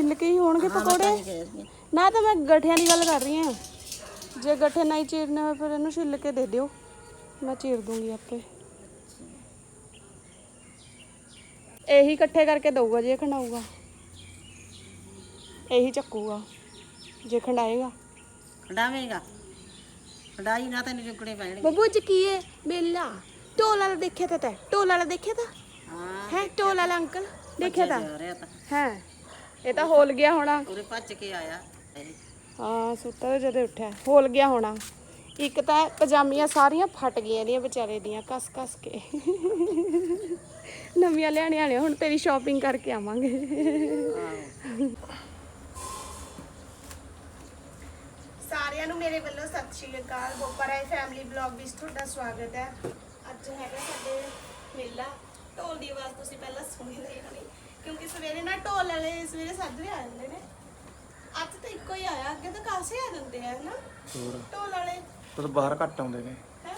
ਛੱਲ ਕੇ ਹੀ ਹੋਣਗੇ ਪਕੌੜੇ? ਨਾ ਤਾਂ ਮੈਂ ਗਠਿਆਂ ਦੀ ਗੱਲ ਕਰ ਰਹੀ ਹਾਂ। ਜੇ ਗੱਠੇ ਨਹੀਂ ਚੀਰਨੇ ਹੋਏ ਫਿਰ ਇਹਨੂੰ ਛਿੱਲ ਕੇ ਦੇ ਦਿਓ। ਮੈਂ ਚੀਰ ਦੂੰਗੀ ਆਪੇ। ਇਹੀ ਇਕੱਠੇ ਕਰਕੇ ਦਊਗਾ ਜੇ ਖੰਡਾਊਗਾ। ਇਹੀ ਚੱਕੂਗਾ ਜੇ ਖੰਡਾਏਗਾ। ਖੰਡਾਵੇਂਗਾ। ਖੰਡਾਈ ਨਾ ਤੈਨੂੰ ਚੁੱਕਣੇ ਪੈਣਗੇ। ਬੱਬੂ ਚ ਕੀ ਹੈ ਮੇਲਾ। ਢੋਲ ਵਾਲਾ ਦੇਖਿਆ ਤਾਂ ਤੈਂ। ਢੋਲ ਵਾਲਾ ਦੇਖਿਆ ਤਾਂ? ਹਾਂ ਹੈ? ਢੋਲ ਵਾਲਾ ਅੰਕਲ। ਦੇਖਿਆ ਤਾਂ। ਹੈ? ਇਹ ਤਾਂ ਹੋਲ ਗਿਆ ਹੋਣਾ। ਪੂਰੇ ਭੱਜ ਕੇ ਆਇਆ। ਹਾਂ ਸੁੱਤਾ ਤਾਂ ਜਦੋਂ ਉੱਠਿਆ। ਹੋਲ ਗਿਆ ਹੋਣਾ। ਇੱਕ ਤਾਂ ਪਜਾਮੀਆਂ ਸਾਰੀਆਂ ਫਟ ਗਈਆਂ ਇਹਦੀਆਂ ਵਿਚਾਰੇ ਦੀਆਂ ਕਸ ਕਸ ਕੇ। ਨਵੀਆਂ ਲਿਆਣੀਆਂ ਨੇ ਹੁਣ ਤੇਰੀ ਸ਼ਾਪਿੰਗ ਕਰਕੇ ਆਵਾਂਗੇ। ਸਾਰਿਆਂ ਨੂੰ ਮੇਰੇ ਵੱਲੋਂ ਸਤਿ ਸ਼੍ਰੀ ਅਕਾਲ। ਬੋਪਰਾਏ ਫੈਮਿਲੀ ਬਲੌਗ ਵਿੱਚ ਤੁਹਾਡਾ ਸਵਾਗਤ ਹੈ। ਅੱਜ ਹੈਗਾ ਸਾਡੇ ਮੇਲਾ। ਢੋਲ ਦੀ ਆਵਾਜ਼ ਤੁਸੀਂ ਪਹਿਲਾਂ ਸੁਣੀ ਲਈ ਹੋਣੀ। ਕਿਉਂਕਿ ਸਵੇਰੇ ਨਾ ਢੋਲ ਵਾਲੇ ਸਵੇਰੇ ਸਾਜਰੇ ਆ ਜਾਂਦੇ ਨੇ। ਅੱਜ ਤਾਂ ਇੱਕੋ ਹੀ ਆਇਆ ਅੱਗੇ ਤਾਂ ਕਾਸੇ ਆ ਜਾਂਦੇ ਆ ਨਾ ਹੋਰ? ਢੋਲ ਵਾਲੇ। ਤਾਂ ਬਾਹਰ ਘੱਟ ਆਉਂਦੇ ਨੇ। ਹੈ?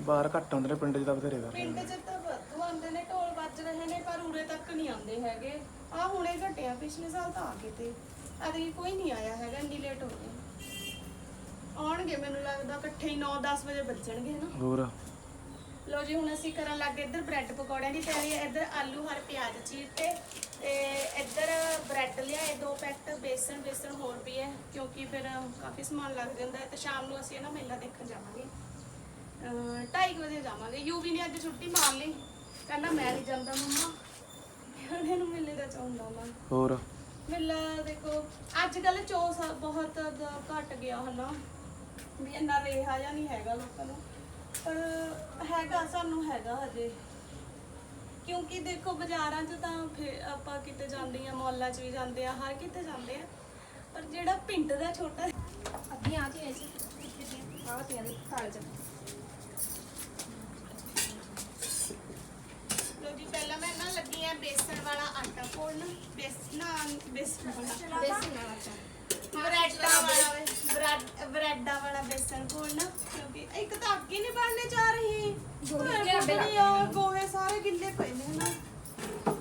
ਬਾਹਰ ਘੱਟ ਆਉਂਦੇ ਨੇ ਪਿੰਡ 'ਚ ਤਾਂ ਬਥੇਰੇ ਕਰ ਪਿੰਡ 'ਚ ਤਾਂ ਵਾਧੂ ਆਉਂਦੇ ਨੇ ਢੋਲ ਵੱਜ ਰਹੇ ਨੇ ਪਰ ਉਰੇ ਤੱਕ ਨਹੀਂ ਆਉਂਦੇ ਹੈਗੇ। ਆ ਹੁਣੇ ਘਟਿਆ ਪਿਛਲੇ ਸਾਲ ਤਾਂ ਆ ਗਏ ਤੇ। ਅਰੇ ਕੋਈ ਨਹੀਂ ਆਇਆ ਹੈਗਾ ਇੰਨੀ ਲੇਟ ਹੋ ਗਏ। ਆਉਣਗੇ ਮੈਨੂੰ ਲੱਗਦਾ ਇਕੱਠੇ ਹੀ 9-10 ਵਜੇ ਵੱਜਣਗੇ ਨਾ ਹੋਰ? ਲੋ ਜੀ ਹੁਣ ਅਸੀਂ ਕਰਨ ਲੱਗੇ ਇੱਧਰ ਬ੍ਰੈਡ ਪਕੌੜਿਆਂ ਦੀ ਤਿਆਰੀ। ਹੈ ਇੱਧਰ ਆਲੂ ਹਰ ਪਿਆਜ਼ ਚੀਰਤੇ ਤੇ ਇੱਧਰ ਬ੍ਰੈਡ ਲਿਆਏ ਦੋ ਪੈਕਟ ਬੇਸਨ ਬੇਸਨ ਹੋਰ ਵੀ ਹੈ ਕਿਉਂਕਿ ਫਿਰ ਕਾਫੀ ਸਮਾਨ ਲੱਗ ਜਾਂਦਾ ਹੈ ਤੇ ਸ਼ਾਮ ਨੂੰ ਅਸੀਂ ਨਾ ਮੇਲਾ ਦੇਖਣ ਜਾਵਾਂਗੇ। ਅਹ ਢਾਈ ਕੁ ਵਜੇ ਜਾਵਾਂਗੇ। ਯੂਵੀ ਨੇ ਅੱਜ ਛੁੱਟੀ ਮਾਰ ਲਈ। ਕਹਿੰਦਾ ਮੈਂ ਨਹੀਂ ਜਾਂਦਾ ਮੰਮਾ। ਉਹਨੇ ਨੂੰ ਮੇਲੇ ਦਾ ਚਾਹੁੰਦਾ ਮੈਂ ਹੋਰ? ਮੇਲਾ ਦੇਖੋ ਅੱਜ ਕੱਲ ਚੋਸ ਬਹੁਤ ਘਟ ਗਿਆ ਹਨਾ। ਵੀ ਇੰਨਾ ਰਿਹਾ ਜਾਂ ਨਹੀਂ ਹੈਗਾ ਲੋਕਾਂ ਨੂੰ। ਪਰ ਹੈਗਾ ਸਾਨੂੰ ਹੈਗਾ ਹਜੇ। ਕਿਉਂਕਿ ਦੇਖੋ ਬਾਜ਼ਾਰਾਂ 'ਚ ਤਾਂ ਫਿਰ ਆਪਾਂ ਕਿਤੇ ਜਾਂਦੇ ਆ ਮੌਲਾਂ 'ਚ ਵੀ ਜਾਂਦੇ ਆ ਹਰ ਕਿਤੇ ਜਾਂਦੇ ਆ ਪਰ ਜਿਹੜਾ ਪਿੰਡ ਦਾ ਛੋਟਾ ਅੱਧੀਆਂ ਆ ਗਈਆਂ ਸੀ। ਆਹ ਤੀਆਂ ਦੀ ਥਾਲ ਚ ਲੋ ਜੀ ਪਹਿਲਾਂ ਮੈਂ ਨਾ ਲੱਗੀ ਆ ਬੇਸਣ ਵਾਲਾ ਆਟਾ ਘੋਲਣ ਬੇਸਨ ਬੇਸਣ ਵਾਲਾ। ਬੇਸਨ ਨਾਲ ਆਟਾ। ਬ੍ਰੈਡਾਂ ਵਾਲਾ ਬ੍ਰੈਡ ਬ੍ਰੈਡਾਂ ਵਾਲਾ ਬੇਸਣ ਘੋਲਣਾ ਕਿਉਂਕਿ ਇੱਕ ਤਾਂ ਅੱਗੇ ਨਹੀਂ ਬਣਨੇ ਚਾਹ ਰਹੀ। ਗੋਹੇ ਸਾਰੇ ਗਿੱਲੇ ਪਏ ਨੇ ਨਾ।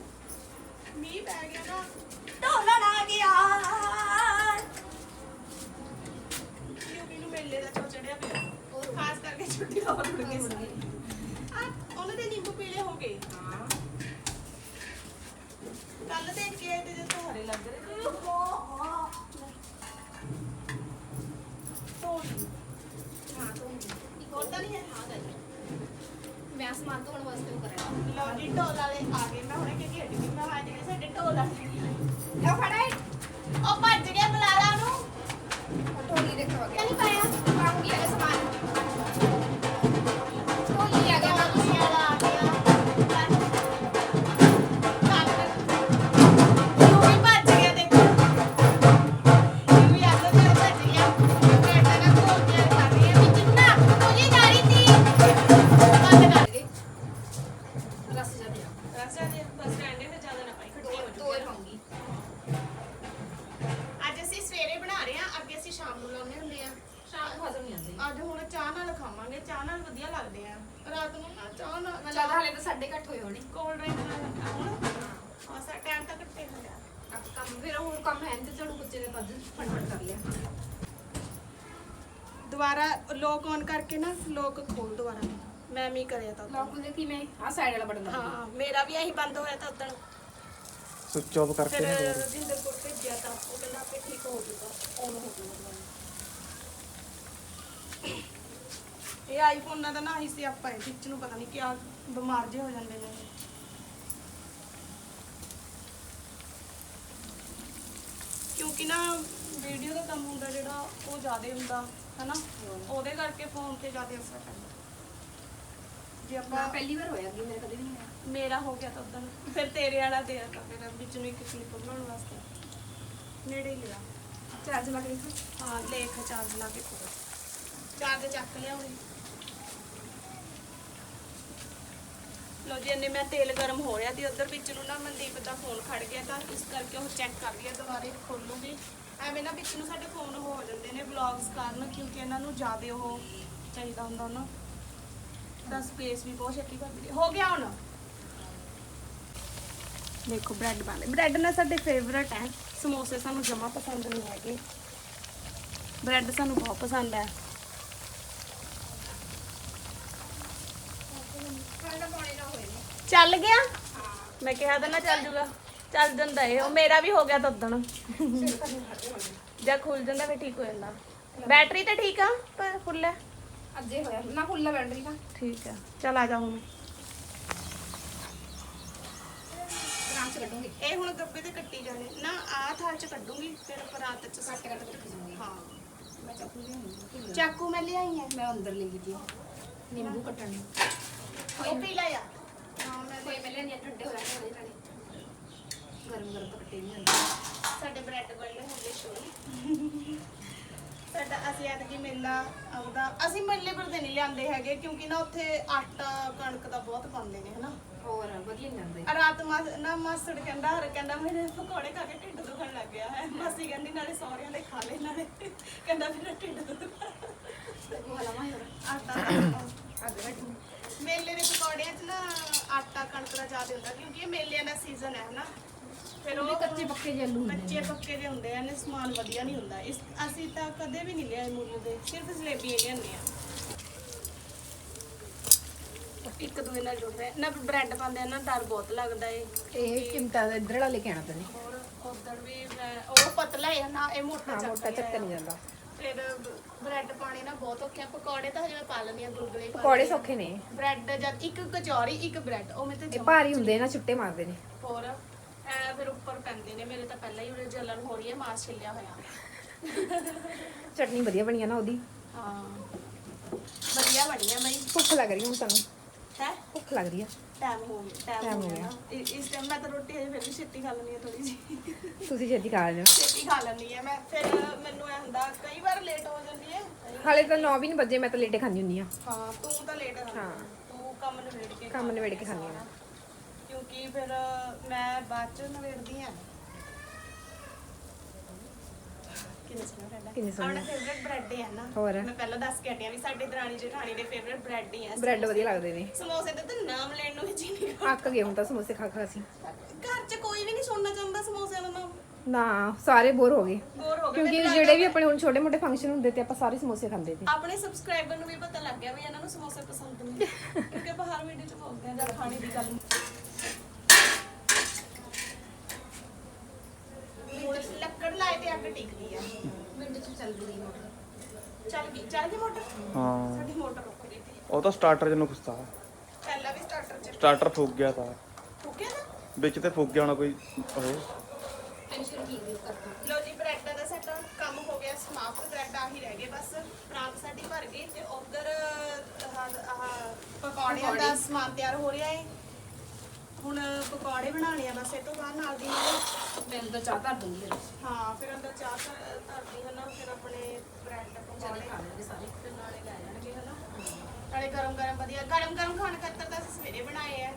ਮੀਂਹ ਪੈ ਗਿਆ ਨਾ। ਢੋਲਣ ਆ ਗਿਆ। ਯੂਵੀ ਨੂੰ ਮੇਲੇ ਦਾ ਚੋ ਚੜਿਆ ਪਿਆ। ਖਾਸ ਕਰਕੇ ਛੁੱਟੀ ਹੋ ਗਈ ਆ ਉਹਨਾਂ ਦੇ ਨਿੰਬੂ ਪੀਲੇ ਹੋ ਗਏ। ਕੱਲ ਦੇਖ ਕੇ ਆਏ ਤੇ ਹਰੇ ਲੱਗ ਰਹੇ ਹਾਂ ਤੋਂ ਹੋਰ ਤਾਂ ਨਹੀਂ ਹੈ ਹਾਂ ਤਾਂ ਮੈਂ ਸਮਾਨ ਧੋਣ ਵਾਸਤੇ ਉਹ ਕਰਿਆ ਲਓ ਜੀ ਢੋਲ ਵਾਲੇ ਆ ਗਏ ਮੈਂ ਹੁਣੇ ਹਟ ਗਈ ਮੈਂ ਸਾਡੇ ਢੋਲ ਵਾਲੇ ਲਓ ਫੜਾ ਉਹ ਭੱਜ ਗਿਆ ਬੁਲਾਰਾ ਨੂੰ। ਢੋਲੀ ਦੇਖੋ ਆ ਗਿਆ। ਨਹੀਂ ਪਾਇਆ ਸਾਡੇ ਘੱਟ ਹੋਏ ਹੋਣੇ। ਕੋਲਡ ਡਰਿੰਕ ਨਾਲ ਹੁਣ ਹਾਂ ਸਾ ਟਾਈਮ ਤੱਕ ਕੱਟੇ ਹੋ ਗਿਆ। ਆਪ ਕੰਮ ਫਿਰ ਹੁਣ ਕੰਮ ਹੈ ਤੇ ਝਾੜੂ ਬੱਚੇ ਦੇ ਪੱਜ ਫਟਫਟ ਕਰ ਲਿਆ। ਦੁਬਾਰਾ ਲੋਕ ਔਨ ਕਰਕੇ ਨਾ ਲੋਕ ਖੋਲ ਦੁਬਾਰਾ। ਮੈਂ ਵੀ ਕਰਿਆ ਤਾਂ ਉਦੋਂ। ਲੌਕ ਦੇ ਕਿਵੇਂ ਆ ਸਾਈਡ ਵਾਲਾ ਬਟਨ ਦਬਾ ਹਾਂ ਮੇਰਾ ਵੀ ਇਹੀ ਬੰਦ ਹੋਇਆ ਤਾਂ ਉਦੋਂ ਸੁਚ ਆਫ ਕਰਕੇ ਫਿਰ ਨਹੀਂ ਹੋਰ ਰਜਿੰਦਰ ਕੋਲ ਭੇਜਿਆ ਤਾਂ ਉਹ ਕਹਿੰਦਾ ਆਪੇ ਠੀਕ ਹੋ ਜੂਗਾ ਔਨ ਹੋ ਜੂਗਾ ਦੁਬਾਰਾ। ਇਹ ਆਈਫੋਨਾਂ ਦਾ ਨਾ ਹੀ ਸੀ ਆਪਾਂ ਇਹ ਵਿੱਚ ਨੂੰ ਪਤਾ ਨਹੀਂ ਕਿਆ ਬਿਮਾਰ ਜੇ ਹੋ ਜਾਂਦੇ ਨੇ। ਕਿਉਂਕਿ ਨਾ ਵੀਡੀਓ ਦਾ ਕੰਮ ਹੁੰਦਾ ਜਿਹੜਾ ਉਹ ਜ਼ਿਆਦਾ ਹੁੰਦਾ ਹਨਾ? ਉਹਦੇ ਕਰਕੇ ਫੋਨ ਤੇ ਜ਼ਿਆਦਾ ਅਸਰ ਪੈਂਦਾ। ਜੇ ਆਪਾਂ ਪਹਿਲੀ ਵਾਰ ਹੋਇਆ ਕਿ ਮੇਰੇ ਕਦੇ ਵੀ ਨਹੀਂ ਹੋਇਆ। ਮੇਰਾ ਹੋ ਗਿਆ ਤਾਂ ਉਦੋਂ। ਫਿਰ ਤੇਰੇ ਵਾਲਾ ਦੇ ਦਿੱਤਾ ਮੇਰਾ ਵਿੱਚ ਨੂੰ ਇੱਕ ਕਲਿੱਪ ਬਣਾਉਣ ਵਾਸਤੇ। ਨੇੜੇ ਹੀ ਲਿਆ। ਚਾਰਜ ਲਾ ਕੇ ਦੇਖੋ ਹਾਂ ਲੇਖ ਚਾਰਜ ਲਾ ਕੇ ਖੋਲ ਚਾਰਜ ਚੱਕ ਲਿਆ ਉਹਨੇ ਲੋ ਜੀ, ਇੰਨੇ ਮੈਂ ਤੇਲ ਗਰਮ ਹੋ ਰਿਹਾ ਤੇ ਉਧਰ ਵਿੱਚ ਨੂੰ ਨਾ ਮਨਦੀਪ ਦਾ ਫੋਨ ਖੜ ਗਿਆ ਤਾਂ ਇਸ ਕਰਕੇ ਉਹ ਚੈੱਕ ਕਰ ਰਹੀ ਹੈ, ਦੁਬਾਰੇ ਖੋਲੂਗੀ। ਐਵੇਂ ਨਾ ਵਿੱਚ ਨੂੰ ਸਾਡੇ ਫੋਨ ਹੋ ਜਾਂਦੇ ਨੇ ਵਲੌਗਸ ਕਾਰਨ, ਕਿਉਂਕਿ ਇਹਨਾਂ ਨੂੰ ਜ਼ਿਆਦਾ ਉਹ ਚਾਹੀਦਾ ਹੁੰਦਾ ਨਾ। ਤਾਂ ਸਪੇਸ ਵੀ ਬਹੁਤ ਛੇਤੀ ਭਰਦੀ ਹੋ ਗਿਆ ਹੁਣ? ਦੇਖੋ ਬ੍ਰੈਡ ਬਣਦੇ ਬ੍ਰੈਡ ਨਾ ਸਾਡੇ ਫੇਵਰਟ ਹੈ। ਸਮੋਸੇ ਸਾਨੂੰ ਜਮਾ ਪਸੰਦ ਨਹੀਂ ਹੈਗੇ। ਬ੍ਰੈਡ ਸਾਨੂੰ ਬਹੁਤ ਪਸੰਦ ਹੈ। ਚੱਲ ਗਿਆ? ਮੈਂ ਕਿਹਾ ਤਾਂ ਨਾ ਚੱਲ ਜੂਗਾ। ਚੱਲ ਜਾਂਦਾ ਇਹ। ਉਹ ਮੇਰਾ ਵੀ ਹੋ ਗਿਆ ਤੱਦਣ। ਜਾਂ ਖੁੱਲ ਜਾਂਦਾ ਫਿਰ ਠੀਕ ਹੋ ਜਾਂਦਾ। ਬੈਟਰੀ ਤਾਂ ਠੀਕ ਆ ਪਰ ਫੁੱਲ ਹੈ ਅੱਜੇ ਹੋਇਆ। ਨਾ ਖੁੱਲਾ ਬੈਟਰੀ ਦਾ ਠੀਕ ਹੈ ਚੱਲ ਆ ਜਾ ਹੁਣ। ਆਰਾਮ ਸੇ ਕੱਢੂੰਗੀ। ਇਹ ਹੁਣ ਗੱਬੇ ਤੇ ਕੱਟੀ ਜਾਣੇ। ਨਾ ਆਹ ਥਾਲ ਚ ਕੱਢੂਗੀ ਫਿਰ ਪਰਾਤ ਚ ਕੱਟ ਕੱਟ ਕੇ ਰੱਖੀ ਹਾਂ। ਮੈਂ ਚਾਕੂ ਲਿਆਉਂਗੀ ਚਾਕੂ ਮੈਂ ਲਿਆਈ ਹੈ ਮੈਂ ਅੰਦਰ ਲੈ ਗਈ ਤੀ ਨਿੰਬੂ ਕੱਟਣ ਨੂੰ। ਉਹ ਪੀ ਲਿਆ ਹਾਂ ਮੈਂ ਕੋਈ ਮੈਂ ਲੈਣੀ ਠੰਡੇ ਹੋ ਜਾਣੇ ਨਾਲੇ ਗਰਮ ਗਰਮ ਤਾਂ ਕੱਟੇ ਨਹੀਂ ਜਾਂਦੇ ਸਾਡੇ ਬ੍ਰੈਡ ਬਣੇ ਹੋ ਗਏ ਸ਼ੋਰੀ ਸਾਡਾ ਅਸੀਂ ਐਤਕੀ ਮੇਲਾ ਆਉਂਦਾ ਅਸੀਂ ਮੇਲੇ ਪਰ ਤੇ ਨਹੀਂ ਲਿਆਂਦੇ ਹੈਗੇ ਕਿਉਂਕਿ ਨਾ ਉੱਥੇ ਆਟਾ ਕਣਕ ਦਾ ਬਹੁਤ ਪਾਉਂਦੇ ਨੇ ਹਨਾ। ਹੋਰ ਵਧੀਆ ਨਹੀਂ ਜਾਂਦੇ ਆ ਰਾਤ ਮਾਸ ਨਾ ਮਾਸੜ ਕਹਿੰਦਾ ਹਰ ਕਹਿੰਦਾ ਮੇਰੇ ਪਕੌੜੇ ਖਾ ਕੇ ਢਿੱਡ ਦੁਖਣ ਲੱਗ ਗਿਆ ਹੈ। ਮਾਸੀ ਕਹਿੰਦੀ ਨਾਲੇ ਸੌਰਿਆਂ ਦੇ ਖਾ ਲੈ ਨਾਲੇ। ਕਹਿੰਦਾ ਮੇਰਾ ਢਿੱਡ ਦੁਖਦਾ। ਹਲਾ ਮਾਰ ਆਟਾ ਰੱਖੂ ਮੇਲੇ ਦੇ ਪਕੌੜਿਆਂ 'ਚ ਨਾ ਆਟਾ ਕਣਕ ਦਾ ਜ਼ਿਆਦਾ ਹੁੰਦਾ ਕਿਉਂਕਿ ਇਹ ਮੇਲਿਆਂ ਦਾ ਸੀਜ਼ਨ ਹੈ ਨਾ ਫਿਰ ਉਹ ਕੱਚੇ ਪੱਕੇ ਜਿਹੇ ਆਲੂ ਹੁੰਦੇ ਕੱਚੇ ਪੱਕੇ ਜਿਹੇ ਹੁੰਦੇ ਆ ਨੇ ਸਮਾਨ ਵਧੀਆ ਨਹੀਂ ਹੁੰਦਾ। ਇਸ ਅਸੀਂ ਤਾਂ ਕਦੇ ਵੀ ਨਹੀਂ ਲਿਆਏ ਮੁੱਲ ਦੇ ਸਿਰਫ ਜਲੇਬੀਆਂ ਲਿਆਉਂਦੇ ਆ। ਇੱਕ ਦੂਏ ਨਾਲ ਜੁੜ ਰਹੇ ਨਾ ਬ੍ਰੈਡ ਪਾਉਂਦੇ ਆ ਨਾ ਡਰ ਬਹੁਤ ਲੱਗਦਾ ਏ। ਇਹ ਚਿਮਟਾ ਇੱਧਰ ਵਾਲਾ ਲੈ ਕੇ ਆਣਾ ਹੋਰ ਉਧਰ ਵੀ ਮੈਂ- ਉਹ ਪਤਲਾ ਹੈ ਨਾ ਇਹ ਮੋਟਾ ਹਾਂ ਚੱਕ ਮੋਟਾ ਚੱਕ ਲਿਆਇਆ। ਨਹੀਂ ਜਾਂਦਾ। ਫਿਰ ਬ੍ਰੈਡ ਪਾਣੀ ਨਾ ਬਹੁਤ ਔਖੇ ਆ ਪਕੌੜੇ ਤਾਂ ਹਜੇ ਮੈਂ ਪਾ ਲੈਂਦੀ ਆ ਗੁਲਗੁਲੇ ਪਾ ਪਕੌੜੇ ਲੈਂਦੀ ਆ। ਸੌਖੇ ਨੇ। ਬ੍ਰੈਡ ਜਦ ਇੱਕ ਕਚੌਰੀ ਇੱਕ ਬ੍ਰੈਡ ਉਹ ਮੈਂ ਤੇ ਇਹ ਜਮਾਂ- ਭਾਰੀ ਹੁੰਦੇ ਨਾ ਛੁੱਟੇ ਮਾਰਦੇ ਨੇ। ਹੋਰ? ਐ ਫਿਰ ਉੱਪਰ ਪੈਂਦੇ ਨੇ ਮੇਰੇ ਤਾਂ ਪਹਿਲਾਂ ਹੀ ਉਹਦੇ ਜਲਨ ਹੋ ਰਹੀ ਹੈ ਮਾਸ ਛਿੱਲਿਆ ਹੋਇਆ। ਚਟਨੀ ਵਧੀਆ ਬਣੀ ਆ ਨਾ ਉਹਦੀ। ਹਾਂ। ਵਧੀਆ ਬਣੀਆਂ ਬਈ। ਭੁੱਖ ਲੱਗ ਰਹੀ ਹੁਣ ਸਾਨੂੰ। ਹੈ? ਭੁੱਖ ਲੱਗ ਰਹੀ ਆ। ਟਾਈਮ ਹੋ ਗਿਆ Time ਹੋ ਗਿਆ। ਗਿਆ। ਇ- ਇਸ ਟਾਈਮ ਮੈਂ ਤਾਂ ਰੋਟੀ ਹਜੇ ਫਿਰ ਵੀ ਛੇਤੀ ਖਾ ਲੈਂਦੀ ਆ ਥੋੜੀ ਜੀ ਤੁਸੀਂ ਛੇਤੀ ਖਾ ਲਿਓ ਛੇਤੀ ਖਾ ਲੈਂਦੀ ਆ ਮੈਂ। ਫਿਰ ਮੈਨੂੰ ਐ ਹੁੰਦਾ ਕਈ ਵਾਰ ਲੇਟ ਹੋ ਜਾਂਦੀ ਹੈ। ਹਾਲੇ ਤਾਂ 9 ਵੀ ਨਹੀਂ ਵੱਜੇ ਮੈਂ ਤਾਂ ਲੇਟੇ ਖਾਂਦੀ ਹੁੰਦੀ ਆ ਹਾਂ ਤੂੰ ਤਾਂ ਲੇਟ ਹਾਂ। ਹਾਂ। ਤੂੰ ਕੰਮ ਨਿਬੇੜ ਕੇ ਕੰਮ ਨਿਬੇੜ ਕੇ ਖਾਂਦੀ ਹਾਂ। ਕਿਉਂਕਿ ਫਿਰ ਮੈਂ ਬਾਅਦ ਚ ਨਿਬੇੜਦੀ ਆ ਕਿੰਨੇ ਸੋਹਣਾ ਬ੍ਰੈਡ ਕਿੰਨੇ ਸੋਹਣੇ। ਆਪਣਾ ਫੇਵਰੇਟ ਬ੍ਰੈਡ ਹੈ ਨਾ। ਹੋਰ? ਮੈਂ ਪਹਿਲਾਂ ਦੱਸ ਕੇ ਹਟਿਆ ਵੀ ਸਾਡੇ ਦਰਾਣੀ ਜਠਾਣੀ ਦੇ ਫੇਵਰੇਟ ਬ੍ਰੈਡ ਹੀ ਆ। ਬ੍ਰੈਡ ਵਧੀਆ ਲੱਗਦੇ ਨੇ। ਸਮੋਸੇ ਦੇ ਤਾਂ ਨਾਮ ਲੈਣ ਨੂੰ ਵੀ ਜੀ ਨਹੀਂ ਅੱਕ ਗਏ ਹੁਣ ਤਾਂ ਸਮੋਸੇ ਖਾ ਖਾ ਅਸੀਂ। ਘਰ 'ਚ ਕੋਈ ਵੀ ਨਹੀਂ ਸੁਣਨਾ ਚਾਹੁੰਦਾ ਸਮੋਸਿਆਂ ਦਾ ਨਾਮ। ਨਾ ਸਾਰੇ ਬੋਰ ਹੋ ਗਏ। ਬੋਰ ਹੋ ਗਏ। ਕਿਉਂਕਿ ਮੈਨੂੰ ਜਿਹੜੇ ਵੀ ਆਪਣੇ ਹੁਣ ਛੋਟੇ ਮੋਟੇ ਫੰਕਸ਼ਨ ਹੁੰਦੇ ਤੇ ਆਪਾਂ ਸਾਰੇ ਸਮੋਸੇ ਖਾਂਦੇ ਤੇ। ਆਪਣੇ ਸਬਸਕ੍ਰਾਈਬਰ ਨੂੰ ਵੀ ਪਤਾ ਲੱਗ ਗਿਆ ਵੀ ਇਹਨਾਂ ਨੂੰ ਸਮੋਸੇ ਪਸੰਦ ਨੇ। ਕਿਉਂਕਿ ਆਪਾਂ ਹਰ ਵੀਡੀਓ 'ਚ ਬੋਲਦੇ ਹਾਂ ਜਦ ਖਾਣੇ ਦੀ ਗੱਲ ਹੁਣ ਲੱਕੜ ਲਾਏ ਤੇ ਅੱਗ ਟਿਕਦੀ ਆ। ਮਿੰਟ ਚ ਚੱਲ ਗਈ ਮੋਟਰ। ਚੱਲ ਗਈ ਚੱਲ ਗਈ ਮੋਟਰ? ਹਾਂ। ਸਾਡੀ ਮੋਟਰ ਰੁਕ ਗਈ ਸੀ। ਉਹ ਤਾਂ ਸਟਾਰਟਰ ਜਨੂੰ ਖੁਸਤਾ ਪਹਿਲਾਂ ਵੀ ਸਟਾਰਟਰ 'ਚ। ਸਟਾਰਟਰ ਫੁੱਕ ਗਿਆ ਤਾਂ। ਫੁੱਕਿਆ ਨਾ ਵਿੱਚ ਤੇ ਫੁੱਕ ਗਿਆ ਹੋਣਾ ਕੋਈ ਉਹ। ਟੈਨਸ਼ਨ ਠੀਕ ਨਹੀਂ ਕਰਦਾ ਲੋ ਜੀ ਬ੍ਰੈਡ ਦਾ ਸਾਡਾ ਕੰਮ ਹੋ ਗਿਆ ਸਮਾਪਤ। ਬ੍ਰੈਡ ਆ ਹੀ ਰਹਿ ਗਏ ਬਸ। ਪ੍ਰਾਂਤ ਸਾਡੀ ਭਰ ਗਈ ਤੇ ਉਧਰ ਆਹ ਪਕੌੜਿਆਂ ਦਾ ਸਮਾਨ ਤਿਆਰ ਹੋ ਰਿਹਾ ਹੈ ਹੁਣ ਪਕੌੜੇ ਬਣਾਉਣੇ ਆ ਬਸ ਇਹ ਤੋਂ ਬਾਅਦ ਨਾਲ ਦੀ ਨਾਲ ਮੈਂ ਤਾਂ ਚਾਹ ਧਰ ਦੂੰਗੀ ਫਿਰ। ਹਾਂ ਫਿਰ ਅੰਦਰ ਚਾਹ ਧਰ- ਧਰਦੀ ਹੈ ਨਾ ਫਿਰ ਆਪਣੇ ਬ੍ਰੈਡ ਪਕੌੜੇ। ਖਾ ਲੈਣਗੇ ਸਾਰੇ। ਫਿਰ ਨਾਲੇ ਲੈ ਜਾਣਗੇ ਹਨਾ? ਨਾਲੇ ਗਰਮ ਗਰਮ ਵਧੀਆ ਗਰਮ ਗਰਮ ਖਾਣ ਖਾਤਰ ਤਾਂ ਅਸੀਂ ਸਵੇਰੇ ਬਣਾਏ ਆ।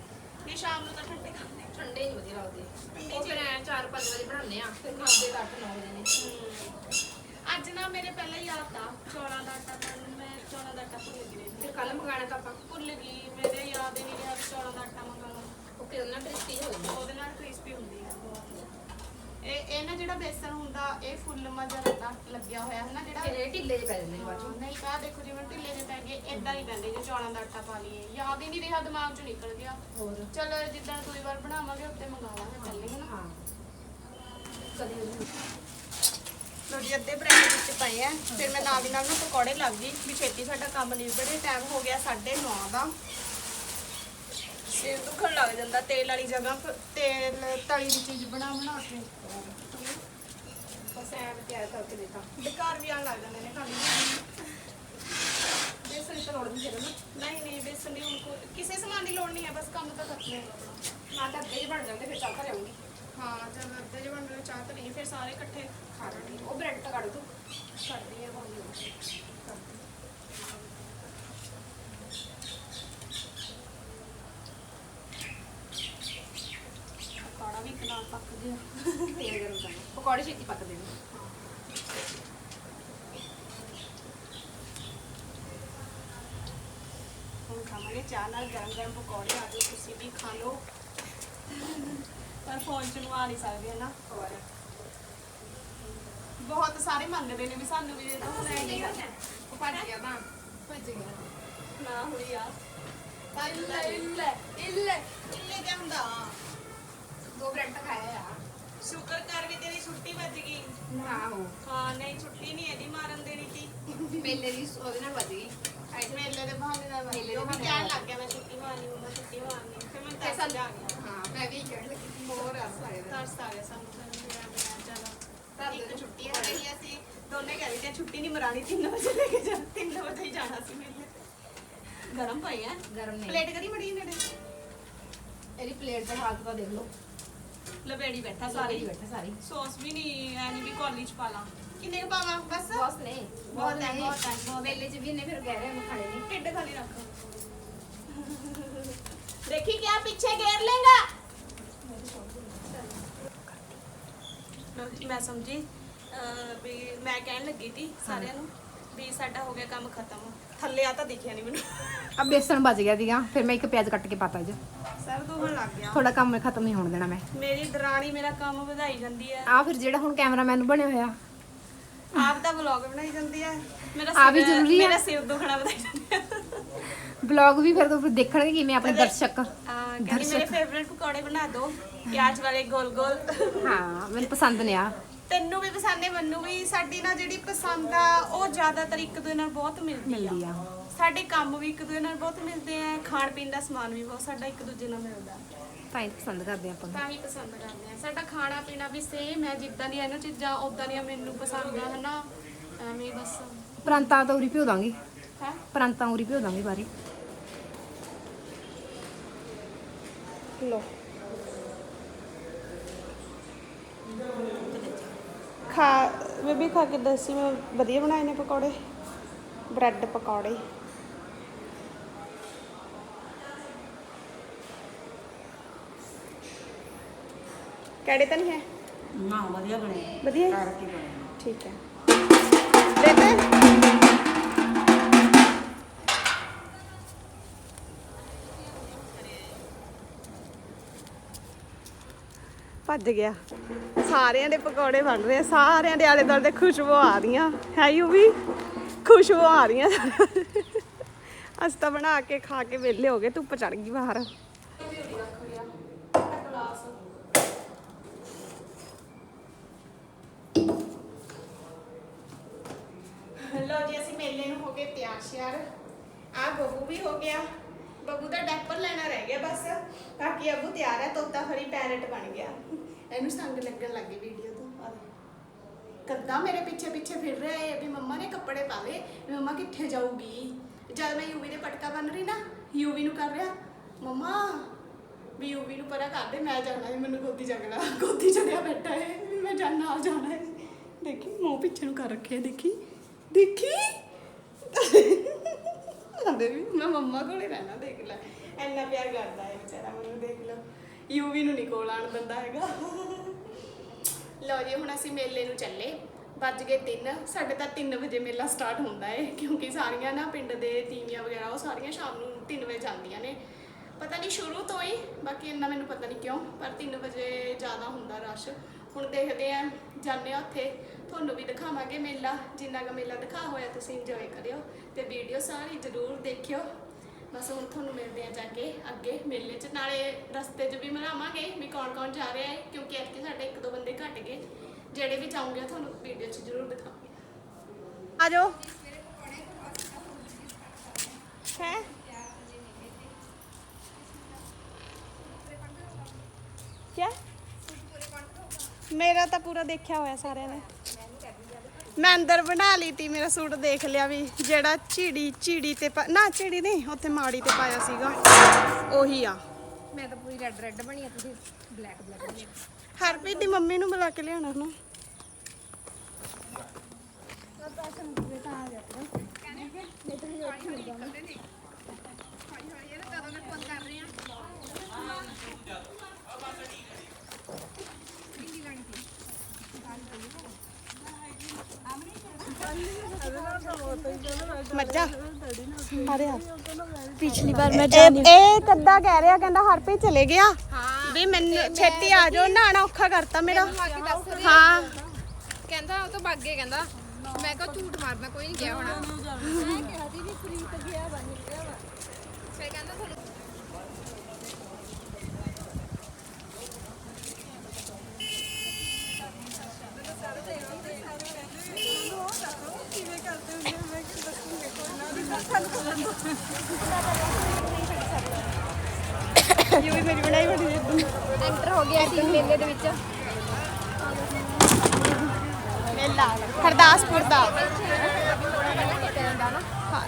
ਇਹ ਸ਼ਾਮ ਨੂੰ ਤਾਂ ਠੰਡੇ ਖਾਂਦੇ ਠੰਡੇ ਨਹੀਂ ਵਧੀਆ ਲੱਗਦੇ। ਉਹ ਫਿਰ ਐ 4-5 ਵਜੇ ਬਣਾਉਂਦੇ ਆ ਫਿਰ ਖਾਂਦੇ ਤਾਂ 8-9 ਵਜੇ ਨੇ। ਅੱਜ ਨਾ ਮੇਰੇ ਪਹਿਲਾਂ ਯਾਦ ਆ ਚੌਲਾਂ ਦਾ ਆਟਾ ਪਾਉਣ ਮੈਂ ਚੌਲਾਂ ਦਾ ਆਟਾ ਭੁੱਲ ਗਈ ਫਿਰ ਕੱਲ ਮੰਗਾਣਾ ਤਾਂ ਆਪਾਂ। ਭੁੱਲ ਗਈ ਮੇਰੇ ਯਾਦ ਹੀ ਨਹੀਂ ਰਿਹਾ ਵੀ ਚੌਲਾਂ ਦਾ ਆਟਾ ਮੰਗਾਉਣਾ। ਓਕੇ ਉਹਨਾਂ ਟੇਸਟੀ ਹੋ ਜਾਂਦਾ। ਉਹਦੇ ਨਾਲ ਕ੍ਰਿਸਪੀ ਹੁੰਦੀ ਹੈ ਇਹ ਇਹ ਨਾ ਜਿਹੜਾ ਬੇਸਨ ਹੁੰਦਾ ਇਹ ਫੁੱਲ ਮਜ਼ਾ ਰਹਿੰਦਾ ਲੱਗਿਆ ਹੋਇਆ ਹੈ ਨਾ ਜਿਹੜਾ? ਫਿਰ ਇਹ ਢਿੱਲੇ ਜਿਹੇ ਪੈ ਜਾਂਦੇ ਨੇ ਬਾਅਦ ਚੋਂ। ਨਹੀਂ ਕਾ ਦੇਖੋ ਜਿਵੇਂ ਢਿੱਲੇ ਜਿਹੇ ਪੈ ਗਏ ਇਦਾਂ ਹੀ ਪੈਂਦੇ ਜੇ ਚੌਲਾਂ ਦਾ ਆਟਾ ਪਾ ਲਈਏ। ਯਾਦ ਹੀ ਨਹੀਂ ਰਿਹਾ ਦਿਮਾਗ ਚੋਂ ਨਿਕਲ ਗਿਆ। ਹੋਰ? ਚਲੋ ਜਿੱਦਣ ਦੂਈ ਵਾਰ ਬਣਾਵਾਂਗੇ ਉੱਤੇ ਮੰਗਾਵਾਂਗੇ ਪਹਿਲੇ ਹੈ ਨਾ। ਹਾਂ। ਕਦੇ ਲੋ ਜੀ ਅੱਧੇ ਬ੍ਰੈਡ ਵਿੱਚ ਪਏ ਆ। ਫਿਰ ਮੈਂ ਨਾਲ ਦੀ ਨਾਲ ਨਾ ਪਕੌੜੇ ਲੱਗ ਗਈ। ਵੀ ਛੇਤੀ ਸਾਡਾ ਕੰਮ ਨਿਬੜੇ ਟਾਈਮ ਹੋ ਗਿਆ 9:30 ਦਾ। ਸਿਰ ਦੁਖਣ ਲੱਗ ਜਾਂਦਾ ਤੇਲ ਵਾਲੀ ਜਗ੍ਹਾ ਤੇਲ ਤਲੀ ਦੀ ਚੀਜ਼ ਬਣਾ ਬਣਾ ਕੇ। ਬਸ ਐ ਤਿਆਰ ਕਰਕੇ ਦੇਤਾ। ਡਕਾਰ ਵੀ ਆਣ ਲੱਗ ਜਾਂਦੇ ਨੇ ਖਾਲੀ। ਬੇਸਣ ਦੀ ਤਾਂ ਲੋੜ ਨਹੀਂ ਨਾ। ਨਹੀਂ ਨਹੀਂ ਬੇਸਣ ਦੀ ਹੁਣ ਕੋਈ- ਕਿਸੇ ਸਮਾਨ ਦੀ ਲੋੜ ਨਹੀਂ ਹੈ ਬਸ ਕੰਮ ਤਾਂ ਕਰਨਾ ਹੈ ਨਾ ਤਾਂ ਅੱਧੇ ਜਿਹੇ ਬਣ ਜਾਂਦੇ ਫਿਰ ਚਾਹ ਘਰ ਆਉਂਗੀ ਹਾਂ ਜਦ ਅੱਧੇ ਜਿਹਾ ਬਣ ਗਏ ਚਾਹ ਤਾਂ ਨਹੀਂ ਫਿਰ ਸਾਰੇ ਇਕੱਠੇ ਖਾ ਲਾਂਗੇ ਉਹ ਬ੍ਰੈਡ ਤਾਂ ਕੱਢ ਤੂੰ ਕਰਦੀ ਹੈ ਬਣ ਪਕੌੜਾ ਵੀ ਇੱਕ ਨਾਲ ਪੱਕ ਗਿਆ ਤੇਲ ਗਰਮ ਕਰਨਾ ਪਕੌੜੇ ਛੇਤੀ ਪੱਕਦੇ ਨੇ ਹੁਣ ਖਾਵਾਂਗੇ ਚਾਹ ਨਾਲ ਗਰਮ ਗਰਮ ਪਕੌੜੇ, ਆ ਜਾਓ, ਤੁਸੀਂ ਵੀ ਖਾ ਲਓ। ਪਰ ਫੋਨ ਚ ਨੂੰ ਨਹੀਂ ਸਕਦੇ ਨਾ ਬਹੁਤ ਸਾਰੇ ਮੰਗਦੇ ਨੇ ਵੀ ਸਾਨੂੰ ਵੀ ਦੇ ਦੋ ਹੁਣ ਐ ਨਹੀਂ ਉਹ ਭੱਜ ਗਿਆ ਤਾਂ ਭੱਜ ਗਿਆ। ਨਾ ਹੋਈ ਆ ਇੱਲੇ ਇੱਲੇ ਇੱਲੇ ਕਿੱਲੇ ਤੇ ਹੁੰਦਾ ਦੋ ਬ੍ਰੈਡ ਖਾਇਆ ਆ ਸ਼ੁਕਰ ਕਰ ਵੀ ਤੇਰੀ ਛੁੱਟੀ ਵੱਜ ਗਈ ਆਹੋ ਹਾਂ ਨਹੀਂ ਛੁੱਟੀ ਨਹੀਂ ਇਹਦੀ ਮਾਰਨ ਦੇਣੀ ਸੀ ਮੇਲੇ ਦੀ ਉਹਦੇ ਨਾਲ ਵੱਜ ਗਈ ਮੇਲੇ ਦੇ ਬਹਾਨੇ ਨਾਲ ਵੱਜ ਮੇਲੇ ਗਈ ਦੇ ਉਹ ਵੀ ਬਹਾਨੇ ਕਹਿਣ ਨਾਲ। ਲੱਗ ਗਿਆ ਮੈਂ ਛੁੱਟੀ ਮਾਰਨੀ ਮੈਂ ਛੁੱਟੀ ਮਾਰਨੀ ਫਿਰ ਮੈਂ ਤੇ ਤਰਸ ਸਾਨੂੰ ਆ ਗਿਆ ਹਾਂ ਮੈਂ ਵੀ ਕਹਿਣ ਲੱਗੀ ਸੀ ਹੋਰ ਆ ਸਾਰੇ ਦਾ ਤਰਸ ਆ ਗਿਆ ਸਾਨੂੰ ਫਿਰ ਮੇਰਾ ਮੇਰਾ ਚਲੋ ਘਰ ਦੇ ਇੱਕ ਨੂੰ ਛੁੱਟੀ ਹੈ ਰਹੀ ਅਸੀਂ ਦੋਨੇ ਕਹਿ ਰਹੇ ਛੁੱਟੀ ਨਹੀਂ ਮਰਾਣੀ 3 ਵਜੇ ਲੈ ਕੇ ਜਾ 3 ਵਜੇ ਹੀ ਜਾਣਾ ਸੀ ਮੇਲੇ ਤੇ ਗਰਮ ਪਈ ਹੈ ਗਰਮ ਨਹੀਂ ਪਲੇਟ ਕਰੀ ਮੜੀ ਨੇੜੇ ਇਹਦੀ ਪਲੇਟ ਦਾ ਹਾਲਤ ਤਾਂ ਦੇਖ ਲਓ ਲਵੇੜੀ ਬੈਠਾ ਸਾਰੇ ਸਾਰੀ ਹੀ ਬੈਠੇ ਸਾਰੀ ਸੌਸ ਵੀ ਨਹੀਂ ਐ ਨਹੀਂ ਵੀ ਕਾਲਜ ਪਾ ਲਾਂ ਕਿੰਨੇ ਕੁ ਪਾਵਾਂ ਬਸ ਬਸ ਨਹੀਂ ਬਹੁਤ ਹੈ, ਬਹੁਤ ਹੈ, ਬਹੁਤ ਹੈ। ਮੇਲੇ 'ਚ ਵੀ ਇਹਨੇ ਫਿਰ ਕਹਿ ਰਹੇ ਮੈਂ ਖਾਣੇ ਨਹੀਂ ਢਿੱਡ ਖਾਲੀ ਰੱਖ ਦੇਖੀ ਕਿਆ ਪਿੱਛੇ ਗੇਰ ਲੇਗਾ ਮੈਂ ਸਮਝੀ ਅਹ ਵੀ ਮੈਂ ਕਹਿਣ ਲੱਗੀ ਸੀ ਸਾਰਿਆਂ ਨੂੰ ਵੀ ਸਾਡਾ ਹੋ ਗਿਆ ਕੰਮ ਖਤਮ। ਥੱਲੇ ਆ ਤਾਂ ਦਿਖਿਆ ਨਹੀਂ ਮੈਨੂੰ। ਆ ਬੇਸਣ ਬਚ ਗਿਆ ਸੀਗਾ ਫਿਰ ਮੈਂ ਇੱਕ ਪਿਆਜ਼ ਕੱਟ ਕੇ ਪਾਤਾ ਜੀ ਸਰ ਦੁਖਣ ਲੱਗ ਗਿਆ। ਥੋੜਾ ਕੰਮ ਖਤਮ ਨਹੀਂ ਹੋਣ ਦੇਣਾ ਮੈਂ। ਮੇਰੀ ਦਰਾਣੀ ਮੇਰਾ ਕੰਮ ਵਧਾਈ ਜਾਂਦੀ ਹੈ। ਆ ਫਿਰ ਜਿਹੜਾ ਹੁਣ ਕੈਮਰਾਮੈਨ ਨੂੰ ਬਣਿਆ ਹੋਇਆ। ਆਪ ਦਾ ਵਲੌਗ ਬਣਾਈ ਜਾਂਦੀ ਹੈ। ਮੇਰਾ ਆ ਵੀ ਸਿਰ- ਜ਼ਰੂਰੀ ਆ। ਮੇਰਾ ਸਿਰ ਦੁਖਣਾ ਵਧਾਈ ਜਾਂਦੀ ਹੈ। ਵਲੌਗ ਵੀ ਫਿਰ ਤੋਂ ਫਿਰ ਦੇਖਣਗੇ ਕਿਵੇਂ ਆਪਣੇ ਦਰਸ਼ਕ। ਕਹਿੰਦੀ ਮੇਰੇ ਫੇਵਰਿਟ ਪਕੌੜੇ ਬਣਾ ਦਿਓ ਪਿਆਜ਼ ਵਾਲੇ ਗੋਲ ਗੋਲ। ਹਾਂ ਮੈਨੂੰ ਪਸੰਦ ਨੇ ਆ। ਤੈਨੂੰ ਵੀ ਪਸੰਦ ਹੈ ਮੈਨੂੰ ਵੀ। ਸਾਡੀ ਨਾ ਜਿਹੜੀ ਪਸੰਦ ਆ ਉਹ ਜ਼ਿਆਦਾਤਰ ਇੱਕ ਦੂਜੇ ਨਾਲ ਬਹੁਤ ਮਿਲਦੀ ਆ। ਸਾਡੇ ਕੰਮ ਵੀ ਇੱਕ ਦੂਜੇ ਨਾਲ ਬਹੁਤ ਮਿਲਦੇ ਆ ਖਾਣ ਪੀਣ ਦਾ ਸਮਾਨ ਵੀ ਬਹੁਤ ਸਾਡਾ ਇੱਕ ਦੂਜੇ ਨਾਲ ਮਿਲਦਾ। ਤਾਂ ਹੀ ਪਸੰਦ ਕਰਦੇ ਆਪਾਂ। ਤਾਂ ਹੀ ਪਸੰਦ ਕਰਦੇ ਆ। ਸਾਡਾ ਖਾਣਾ ਪੀਣਾ ਵੀ ਸੇਮ ਹੈ ਜਿੱਦਾਂ ਦੀਆਂ ਇਹਨਾਂ ਚੀਜ਼ਾਂ ਉਦਾਂ ਦੀਆਂ ਮੈਨੂੰ ਪਸੰਦ ਆ ਹਨਾ? ਐਵੇਂ ਬਸ। ਪ੍ਰਾਂਤਾਂ ਤਾਂ ਉਰੀ ਭਿਓ ਦਾਂਗੇ। ਹੈ? ਪ੍ਰਾਂਤਾਂ ਉਰੀ ਭਿਓ ਦਾਂਗੇ ਬਾਰੇ। ਲੋ ਖਾ ਬੇਬੀ ਖਾ ਕੇ ਦੱਸੀ ਮੈਂ ਵਧੀਆ ਬਣਾਏ ਨੇ ਪਕੌੜੇ? ਬ੍ਰੈਡ ਪਕੌੜੇ। ਕਿਹੜੇ ਤਾਂ ਨਹੀਂ ਹੈ? ਨਾ ਵਧੀਆ ਬਣੇ। ਵਧੀਆ? ਹੈ? ਕਰਕੇ ਬਣੇ ਠੀਕ ਹੈ। ਬੇਬੇ? ਭੱਜ ਗਿਆ। ਸਾਰਿਆਂ ਦੇ ਪਕੌੜੇ ਬਣ ਰਹੇ ਆ, ਸਾਰਿਆਂ ਦੇ ਆਲੇ ਦੁਆਲੇ ਤੇ ਖੁਸ਼ਬੂ ਆ ਰਹੀਆਂ। ਹੈ ਯੂ ਵੀ? ਖੁਸ਼ਬੂ ਆ ਰਹੀਆਂ। ਅਸੀਂ ਤਾਂ ਬਣਾ ਕੇ ਖਾ ਕੇ ਵਿਹਲੇ ਹੋ ਗਏ। ਧੁੱਪ ਚੜ ਗਈ ਬਾਹਰ। ਲੋ ਜੀ ਅਸੀਂ ਮੇਲੇ ਨੂੰ ਹੋ ਗਏ ਤਿਆਰ ਸ਼ਿਆਰ ਆ ਬੱਬੂ ਵੀ ਹੋ ਗਿਆ। ਬੱਬੂ ਦਾ ਡੈਪਰ ਲੈਣਾ ਰਹਿ ਗਿਆ ਬਸ। ਬਾਕੀ ਅਬੂ ਤਿਆਰ ਹੈ ਤੋਤਾ ਫਰੀ ਪੈਰਟ ਬਣ ਗਿਆ। ਇਹਨੂੰ ਸੰਗ ਲੱਗਣ ਲੱਗੀ ਵੀਡੀਓ ਤੋਂ ਕੱਦਾ ਮੇਰੇ ਪਿੱਛੇ ਪਿੱਛੇ ਫਿਰ ਰਿਹਾ ਹੈ ਵੀ ਮੰਮਾ ਨੇ ਕੱਪੜੇ ਪਾਵੇ ਵੀ ਮੰਮਾ ਕਿੱਥੇ ਜਾਊਗੀ? ਜਦ ਮੈਂ ਯੂਵੀ ਦੇ ਪਟਕਾ ਬੰਨ ਰਹੀ ਨਾ, ਯੂਵੀ ਨੂੰ ਕਰ ਰਿਹਾ, ਮੰਮਾ, ਵੀ ਯੂਵੀ ਨੂੰ ਪਰਾਂ ਕਰ ਦੇ, ਮੈਂ ਜਾਣਾ ਹੈ ਮੈਨੂੰ ਗੋਦੀ ਚੱਕਣਾ ਗੋਦੀ ਚੜਿਆ ਬੈਠਾ ਹੈ ਵੀ ਮੈਂ ਜਾਣਾ, ਆ ਜਾਣਾ ਹੈ ਦੇਖੀ, ਮੂੰਹ ਪਿੱਛੇ ਨੂੰ ਕਰ ਰੱਖਿਆ, ਦੇਖੀ। ਦੇਖੀ। ਆਂਦੇ ਵੀ ਮੈਂ ਮੰਮਾ ਕੋਲੇ ਰਹਿਣਾ, ਦੇਖ ਲੈ। ਇੰਨਾ ਪਿਆਰ ਕਰਦਾ ਹੈ ਵਿਚਾਰਾ, ਮੈਨੂੰ ਦੇਖ ਲਓ। ਯੂਵੀ ਨੂੰ ਨਹੀਂ ਕੋਲ ਆਣ ਦਿੰਦਾ ਹੈਗਾ। ਲਓ ਜੀ, ਹੁਣ ਅਸੀਂ ਮੇਲੇ ਨੂੰ ਚੱਲੇ। ਵੱਜ ਗਏ 3 ਸਾਡੇ ਤਾਂ 3 ਵਜੇ ਮੇਲਾ ਸਟਾਰਟ ਹੁੰਦਾ ਹੈ ਕਿਉਂਕਿ ਸਾਰੀਆਂ ਨਾ ਪਿੰਡ ਦੇ ਤੀਵੀਆਂ ਵਗੈਰਾ, ਉਹ ਸਾਰੀਆਂ ਸ਼ਾਮ ਨੂੰ 3 ਵਜੇ ਜਾਂਦੀਆਂ ਨੇ। ਪਤਾ ਨਹੀਂ ਸ਼ੁਰੂ ਤੋਂ ਹੀ, ਬਾਕੀ ਇੰਨਾ ਮੈਨੂੰ ਪਤਾ ਨਹੀਂ ਕਿਉਂ, ਪਰ 3 ਵਜੇ ਜ਼ਿਆਦਾ ਹੁੰਦਾ ਰਸ਼। ਹੁਣ ਦੇਖਦੇ ਆਂ, ਜਾਂਦੇ ਆ ਉੱਥੇ। ਤੁਹਾਨੂੰ ਵੀ ਦਿਖਾਵਾਂਗੇ ਮੇਲਾ, ਜਿੰਨਾ ਕੁ ਮੇਲਾ ਦਿਖਾ ਹੋਇਆ ਤੁਸੀਂ ਇੰਜੋਏ ਕਰਿਓ ਤੇ ਵੀਡੀਓ ਸਾਰੀ ਜ਼ਰੂਰ ਦੇਖਿਓ। ਬਸ ਹੁਣ ਤੁਹਾਨੂੰ ਮਿਲਦੇ ਆ ਜਾ ਕੇ ਅੱਗੇ ਮੇਲੇ 'ਚ, ਨਾਲੇ ਰਸਤੇ 'ਚ ਵੀ ਮਨਾਵਾਂਗੇ ਵੀ ਕੌਣ ਕੌਣ ਜਾ ਰਿਹਾ ਹੈ, ਕਿਉਂਕਿ ਇੱਥੇ ਸਾਡੇ ਇੱਕ ਦੋ ਬੰਦੇ ਘਟ ਗਏ। ਜਿਹੜੇ ਵੀ ਜਾਉਂਗੇ ਤੁਹਾਨੂੰ ਵੀਡੀਓ 'ਚ ਜ਼ਰੂਰ ਦਿਖਾਵਾਂਗੇ। ਆ ਜਾਓ। ਹੈ? ਕਿਆ? ਮੇਰਾ ਤਾਂ ਪੂਰਾ ਦੇਖਿਆ ਹੋਇਆ ਸਾਰਿਆਂ ਨੇ। ਮੈਂ ਅੰਦਰ ਬਣਾ ਲਈ ਤੀ ਮੇਰਾ ਸੂਟ ਦੇਖ ਲਿਆ ਵੀ ਜਿਹੜਾ ਚਿੜੀ ਚਿੜੀ ਤੇ ਪਾ- ਨਾ ਚਿੜੀ ਨਹੀਂ ਉੱਥੇ ਮਾੜੀ ਤੇ ਪਾਇਆ ਸੀਗਾ। ਉਹੀ ਆ। ਮੈਂ ਤਾਂ ਪੂਰੀ ਰੈੱਡ ਰੈੱਡ ਬਣੀ ਆ ਤੁਸੀਂ ਬਲੈਕ ਬਲੈਕ ਬਣੀ ਹਰਪ੍ਰੀਤ ਦੀ ਮੰਮੀ ਨੂੰ ਬੁਲਾ ਕੇ ਲਿਆਣਾ ਨਾ। ਮੱਝਾ। ਅਰੇ ਯਾਰ ਪਿਛਲੀ ਬਾਰ ਮੈਂ ਇਹ ਇਹ ਕੱਦਾ ਕਹਿ ਰਿਹਾ ਕਹਿੰਦਾ ਹਰਪ੍ਰੀਤ ਚਲੇ ਗਿਆ। ਹਾਂ। ਵੀ ਮੈਨੂੰ ਛੇਤੀ ਆ ਜਾਓ ਨਹਾਣਾ ਔਖਾ ਕਰਤਾ ਮੇਰਾ। ਹਾਂ। ਕਹਿੰਦਾ ਉਹ ਤਾਂ ਬਾਗੇ ਕਹਿੰਦਾ। ਮੈਂ ਕਿਹਾ ਝੂਠ ਮਾਰਦਾ ਕੋਈ ਨਹੀਂ ਗਿਆ ਹੋਣਾ। ਮੈਂ ਕਿਹਾ ਸੀ ਵੀ ਪ੍ਰੀਤ ਗਿਆ ਵਾ ਨਿਕਲਿਆ ਵਾ। ਫਿਰ ਕਹਿੰਦਾ ਤੁਹਾਨੂੰ ਇਹ ਵੀ ਮੇਰੀ ਬਣਾਈ ਬੜੀ ਐਂਟਰ ਹੋ ਗਿਆ ਸੀ ਮੇਲੇ ਦੇ ਵਿੱਚ। ਮੇਲਾ, ਹਰਦਾਸਪੁਰ ਦਾ।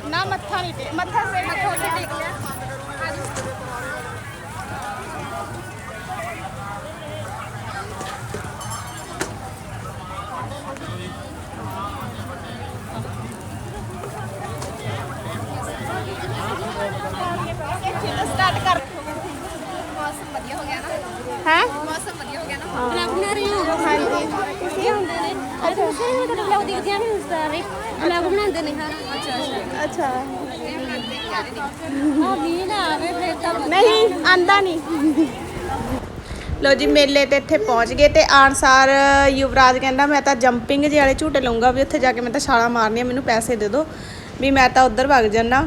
ਨਾ, ਮੱਥਾ ਨਹੀਂ ਟੇਕ ਮੱਥਾ ਸੇ ਮੱਥਾ ਟੇਕ ਲਿਆ। ਸਟਾਰਟ ਕਰ। ਮੌਸਮ ਵਧੀਆ ਹੋ ਗਿਆ ਨਾ। ਹੈ? ਮੌਸਮ ਵਧੀਆ ਹੋ ਗਿਆ ਨਾ। ਵਲੌਗ ਬਣਾ ਰਹੀ ਹਾਂ। ਹਾਂਜੀ। ਕੀ ਹੁੰਦੇ ਨੇ। ਅੱਜ ਤੁਸੀਂ ਵੀ ਤੁਹਾਡੇ ਵਲੌਗ ਦੇਖਦੇ ਆਂ ਨਹੀਂ ਸਾਰੇ ਵਲੌਗ ਬਣਾਉਂਦੇ ਨੇ। ਹਾਂ ਅੱਛਾ। ਅੱਛਾ। ਹਾਂ ਮੀਂਹ ਨਾ ਆਵੇ ਫਿਰ ਤਾਂ ਨਹੀਂ ਆਂਦਾ ਨਹੀਂ। ਲੋ ਜੀ ਮੇਲੇ ਤੇ ਇੱਥੇ ਪਹੁੰਚ ਗਏ ਤੇ ਆਨਸਾਰ ਯੁਵਰਾਜ ਕਹਿੰਦਾ ਮੈਂ ਤਾਂ ਜੰਪਿੰਗ ਜਿਹੇ ਵਾਲੇ ਝੂਟੇ ਲਊਂਗਾ ਵੀ ਉੱਥੇ ਜਾ ਕੇ ਮੈਂ ਤਾਂ ਛਾਲਾਂ ਮਾਰਨੀਆਂ ਮੈਨੂੰ ਪੈਸੇ ਦੇ ਦਿਓ। ਵੀ ਮੈਂ ਤਾਂ ਉੱਧਰ ਵਗ ਜਾਣਾ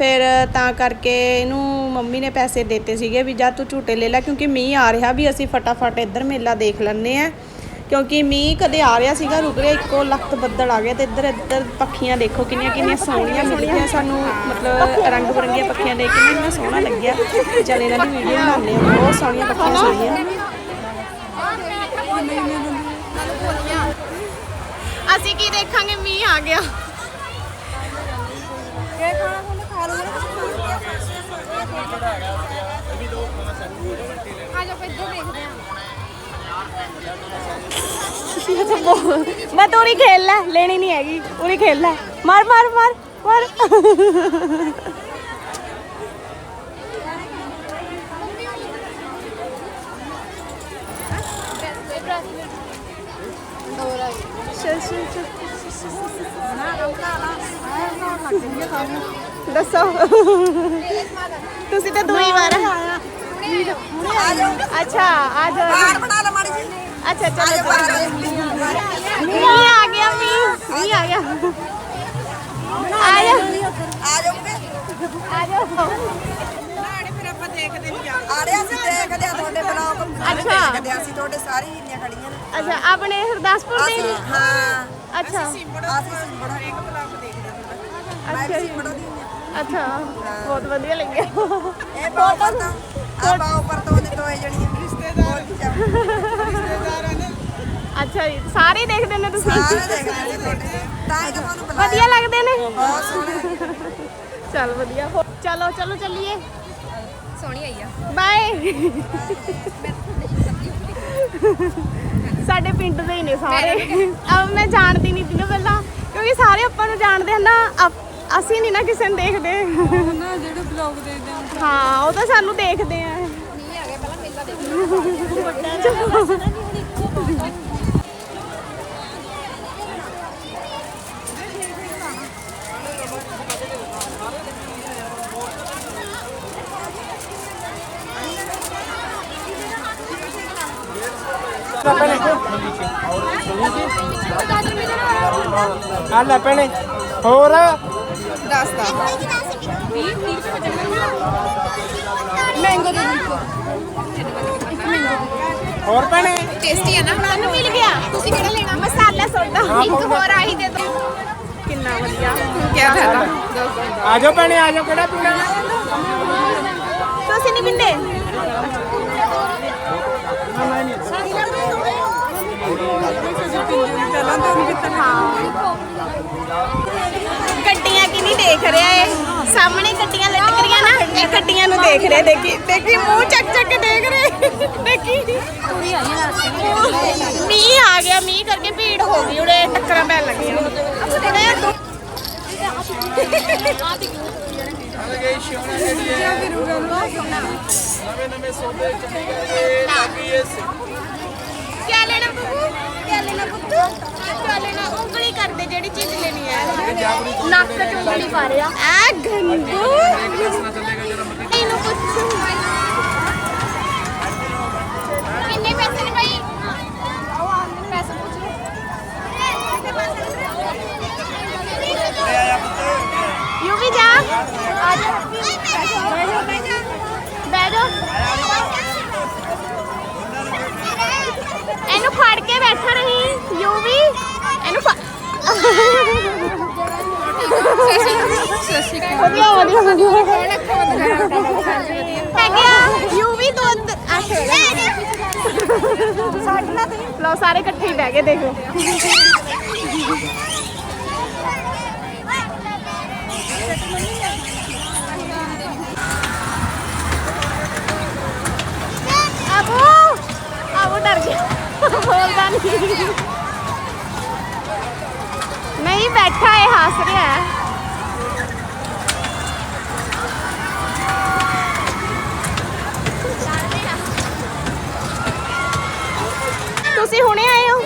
ਫਿਰ ਤਾਂ ਕਰਕੇ ਇਹਨੂੰ ਮੰਮੀ ਨੇ ਪੈਸੇ ਦਿੱਤੇ ਸੀਗੇ ਵੀ ਜਾ ਤੂੰ ਝੂਟੇ ਲੈ ਲੈ ਕਿਉਂਕਿ ਮੀਂਹ ਆ ਰਿਹਾ ਵੀ ਅਸੀਂ ਫਟਾਫਟ ਇੱਧਰ ਮੇਲਾ ਦੇਖ ਲੈਂਦੇ ਆ ਕਿਉਂਕਿ ਮੀਂਹ ਕਦੇ ਆ ਰਿਹਾ ਸੀਗਾ ਰੁਕ ਰਿਹਾ ਇੱਕੋ ਲੱਖਤ ਬੱਦਲ ਆ ਗਏ ਤੇ ਇੱਧਰ ਇੱਧਰ ਪੱਖੀਆਂ ਦੇਖੋ ਕਿੰਨੀਆਂ ਕਿੰਨੀਆਂ ਸੋਹਣੀਆਂ ਮਿਲੀਆਂ ਸਾਨੂੰ ਮਤਲਬ ਰੰਗ ਬਰੰਗੀਆਂ ਪੱਖੀਆਂ ਦੇਖ ਕੇ ਮੈਨੂੰ ਸੋਹਣਾ ਲੱਗਿਆ। ਚੱਲ ਇਹਨਾਂ ਦੀ ਵੀਡੀਓ ਬਣਾਉਂਦੇ ਆ ਬਹੁਤ ਸੋਹਣੀਆਂ ਪੱਖੀਆਂ ਸੋਹਣੀਆਂ। ਅਸੀਂ ਕੀ ਦੇਖਾਂਗੇ? ਮੀਂਹ ਆ ਗਿਆ। ਆ ਜਾਓ ਫਿਰ ਇੱਧਰ ਦੇਖਦੇ ਮੈਂ ਤਾਂ ਉਰੀ ਖੇਲ ਲੈ, ਲੈਣੀ ਨਹੀਂ ਹੈਗੀ ਉਰੀ ਖੇਲ ਲੈ। ਮਾਰ ਮਾਰ ਮਾਰ ਮਾਰ। ਚੱਲ ਚੱਲ ਚੱਲ। ਦੱਸੋ। ਤੁਸੀਂ ਤਾਂ ਦੂਈ ਵਾਰ ਅੱਛਾ ਆ ਜਾਓ। ਬਣਾ ਲੈ ਮਾੜੀ ਜੀ ਅੱਛਾ ਚਲੋ ਆ ਗਿਆ ਮੀਂਹ। ਮੀਂਹ ਆ ਗਿਆ। ਆ ਜਾ ਆ ਜਾਓਗੇ ਆ ਜਾ ਆ ਰਹੇ ਅਸੀਂ ਦੇਖਦੇ ਆ ਤੁਹਾਡੇ ਬਲੌਗ ਅੱਛਾ। ਦੇਖਦੇ ਆ ਅਸੀਂ ਤੁਹਾਡੇ ਸਾਰੇ ਹੀਨੀਆਂ ਖੜੀਆਂ ਨੇ। ਅੱਛਾ ਆਪਣੇ ਹਰਦਾਸਪੁਰ ਦੇ ਹਾਂ ਅੱਛਾ। ਅਸੀਂ ਸਿੰਬੜਾ ਇੱਕ ਬਲੌਗ ਦੇਖਦੇ ਆ ਮੈਂ ਸਿੰਬੜਾ ਦੀ ਹਾਂ। ਅੱਛਾ ਬਹੁਤ ਵਧੀਆ ਲੱਗਿਆ। ਇਹ ਤਾਂ ਆ ਬਾਉ ਪਰ ਤੋਂ ਨੇ ਦੋਏ ਜਣੀਆਂ। ਰਿਸ਼ਤੇਦਾਰ। ਰਿਸ਼ਤੇਦਾਰਾਂ ਨੇ। ਅੱਛਾ ਜੀ ਸਾਰੇ ਦੇਖਦੇ ਨੇ ਤੁਸੀਂ? ਸਾਰੇ ਦੇਖਦੇ ਨੇ ਤੁਹਾਡੇ। ਤਾਂ ਹੀ ਤੁਹਾਨੂੰ ਬੁਲਾਇਆ। ਵਧੀਆ ਲੱਗਦੇ ਨੇ? ਬਹੁਤ ਸੋਹਣੇ ਚਲ ਵਧੀਆ। ਹੋ- ਚਲੋ ਚਲੋ ਚੱਲੀਏ। ਸੋਹਣੀ ਆਈ ਆ। ਬਾਏ। ਸਾਡੇ ਪਿੰਡ ਦੇ ਹੀ ਨੇ ਸਾਰੇ। ਆ ਮੈਂ ਜਾਣਦੀ ਨਹੀਂ ਤੀਨੋਂ ਪਹਿਲਾਂ ਕਿਉਂਕਿ ਸਾਰੇ ਆਪਾਂ ਨੂੰ ਜਾਣਦੇ ਹਨ ਨਾ ਆਪ- ਅਸੀਂ ਨਹੀਂ ਨਾ ਕਿਸੇ ਨੂੰ ਦੇਖਦੇ। ਨਾ ਜਿਹੜੇ ਵਲੌਗ ਦੇਖਦੇ ਆ ਹਾਂ, ਉਹ ਤਾਂ ਸਾਨੂੰ ਦੇਖਦੇ ਆ। ਮੀਂਹ ਆ ਗਿਆ ਪਹਿਲਾਂ ਮੇਲਾ ਦੇਖਦੇ ਆ ਲੈ ਭੈਣੇ ਹੋਰ ਦੱਸਦਾ 20 30 ਰੁਪਏ ਬਚਣਗੇ ਮੈਂਗੋ ਦੇ ਦਿਓ ਹੋਰ ਭੈਣੇ ਟੇਸਟੀ ਹੈ ਨਾ ਮੈਨੂੰ ਮਿਲ ਗਿਆ ਤੁਸੀਂ ਕਿਹੜਾ ਲੈਣਾ ਮਸਾਲਾ ਸੋਡਾ ਇੱਕ ਹੋਰ ਆਹੀ ਦੇ ਦੋ ਕਿੰਨਾ ਵਧੀਆ ਕੀ ਫਾਇਦਾ ਆ ਜਾਓ ਭੈਣੇ ਆ ਜਾਓ ਕਿਹੜਾ ਪੀਣਾ ਤੁਸੀਂ ਨਹੀਂ ਪਿੰਦੇ ਗੱਡੀਆਂ ਕਿ ਨਹੀਂ ਦੇਖ ਰਿਹਾ ਏ ਸਾਹਮਣੇ ਗੱਡੀਆਂ ਲਟਕ ਰਹੀਆਂ ਨਾ ਇਹ ਗੱਡੀਆਂ ਨੂੰ ਦੇਖ ਰਿਹਾ ਦੇਖੀ ਦੇਖੀ ਮੂੰਹ ਚੱਕ ਚੱਕ ਕੇ ਦੇਖ ਰਹੇ ਦੇਖੀ। ਪੂਰੀ ਆਈ ਨਾ ਮੀਂਹ ਆ ਗਿਆ ਮੀਂਹ ਕਰਕੇ ਭੀੜ ਹੋ ਗਈ ਉਰੇ ਟੱਕਰਾਂ ਪੈਣ ਲੱਗੀਆਂ। ਕਿਆ ਲੈਣਾ ਬੱਬੂ ਪੁੱਤੂ। ਉਂਗਲੀ ਕਰਦੇ ਜਿਹੜੀ ਚੀਜ਼ ਲੈਣੀ ਹੈ। ਨੱਕ ਚ ਉਂਗਲੀ ਪਾ ਰਿਹਾ ਆ। ਗੰਦੂ ਇਹਨੂੰ ਪੁੱਛੂ ਵਧੀਆ ਵਧੀਆ ਵਧੀਆ ਹੈਗੇ ਆ ਯੂ ਵੀ ਤੋਂ ਅੰਦਰ ਸਾਡਨਾ ਤੇ ਲਓ ਸਾਰੇ ਇਕੱਠੇ ਹੀ ਬਹਿ ਗਏ ਦੇਖੋ ਅਬੂ ਅਬੂ ਡਰ ਗਿਆ ਬੋਲਦਾ ਨਹੀਂ ਨਹੀਂ ਬੈਠਾ ਹੈ ਹੱਸ ਰਿਹਾ ਹੈ। ਤੁਸੀਂ ਹੁਣੇ ਆਏ ਹੋ?